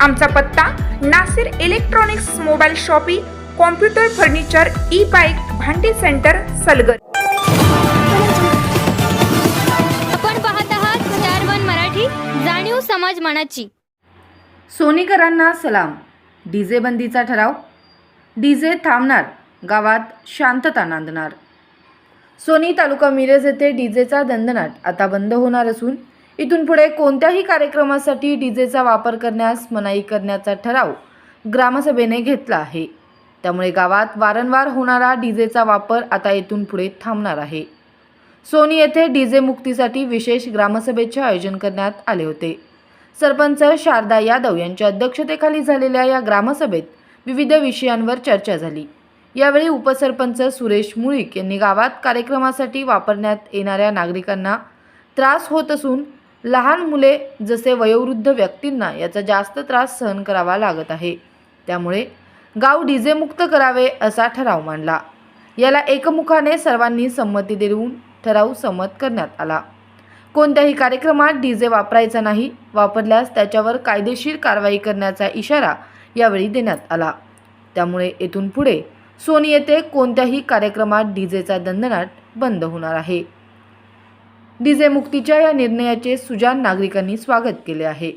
आमचा पत्ता Nasir electronics mobile shoppe computer furniture e bike भांडी सेंटर सलगर. आपण पाहत आहात मराठी जाणीव समाज मनाची. सोनीकरांना सलाम. डीजे बंदीचा ठराव. डीजे थांबणार गावात शांतता नांदणार. सोनी तालुका मिरज येथे डीजेचा दंदनाट आता बंद होणार असून इथून पुढे कोणत्याही कार्यक्रमासाठी डीजेचा वापर करण्यास मनाई करण्याचा ठराव ग्रामसभेने घेतला आहे. त्यामुळे गावात वारंवार होणारा डीजेचा वापर आता इथून पुढे थांबणार आहे. सोनी येथे डीजे मुक्तीसाठी विशेष ग्रामसभेचे आयोजन करण्यात आले होते. सरपंच शारदा यादव यांच्या अध्यक्षतेखाली झालेल्या या ग्रामसभेत विविध विषयांवर चर्चा झाली. यावेळी उपसरपंच सुरेश मुळीक यांनी गावात कार्यक्रमासाठी वापरण्यात येणाऱ्या नागरिकांना त्रास होत असून लहान मुले जसे वयोवृद्ध व्यक्तींना याचा जास्त त्रास सहन करावा लागत आहे. त्यामुळे गाव डीजेमुक्त करावे असा ठराव मांडला. याला एकमुखाने सर्वांनी संमती देऊन ठराव संमत करण्यात आला. कोणत्याही कार्यक्रमात डीजे वापरायचा नाही वापरल्यास त्याच्यावर कायदेशीर कारवाई करण्याचा इशारा यावेळी देण्यात आला. त्यामुळे येथून पुढे सोनी येथे कोणत्याही कार्यक्रमात डीजेचा दंदनाट बंद होणार आहे. डीजे मुक्तीच्या या निर्णयाचे सुजान नागरिकांनी स्वागत केले आहे.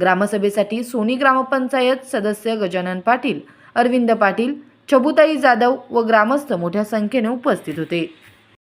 ग्रामसभेसाठी सोनी ग्रामपंचायत सदस्य गजानन पाटील अरविंद पाटील चबुताई जाधव व ग्रामस्थ मोठ्या संख्येने उपस्थित होते.